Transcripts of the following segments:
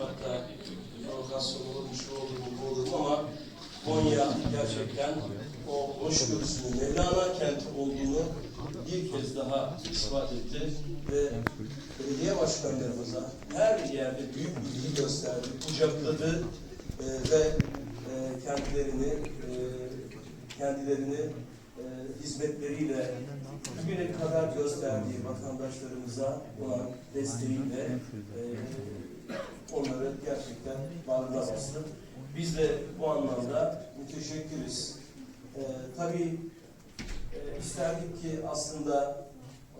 hatta provokasyon olur mu, şu şey olur bu olur ama Konya gerçekten o hoş görüsünü, Mevlana kenti olduğunu bir kez daha ispat etti ve belediye başkanlarımıza her yerde büyük ilgi gösterdi, kucakladı e, ve e, kentlerini e, kendilerini e, hizmetleriyle bugüne kadar gösterdiği vatandaşlarımıza olan desteğiyle e, onları gerçekten bastı. Biz de bu anlamda müteşekkiriz. E, tabii e, isterdik ki aslında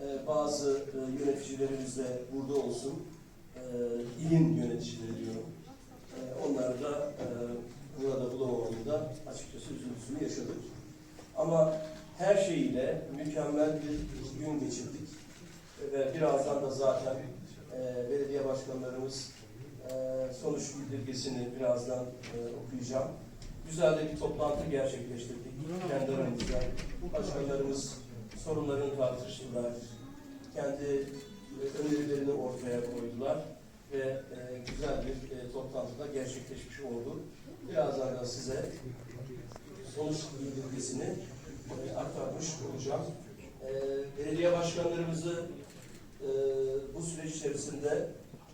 e, bazı e, yöneticilerimiz de burada olsun. E, ilin yöneticileri diyorum. E, onlar da e, burada bulamamayında açıkçası üzüntüsünü yaşadık. Ama her şeyiyle mükemmel bir gün geçirdik. Ve birazdan da zaten e, belediye başkanlarımız sonuç bildirgesini birazdan e, okuyacağım. Güzel de bir toplantı gerçekleştirdik kendi aramızda. Başkanlarımız sorunlarını tartıştılar. Kendi e, önerilerini ortaya koydular ve e, güzel bir e, toplantıda gerçekleşmiş oldu. Birazdan da size sonuç bildirgesini e, aktarmış olacağım. E, belediye başkanlarımızı e, bu süreç içerisinde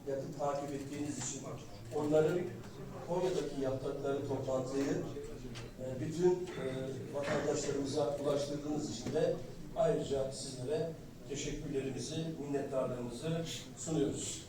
yakın takip ettiğiniz için onların Konya'daki yaptıkları toplantıyı e, bütün e, vatandaşlarımıza ulaştırdığınız için de ayrıca sizlere teşekkürlerimizi, minnettarlığımızı sunuyoruz.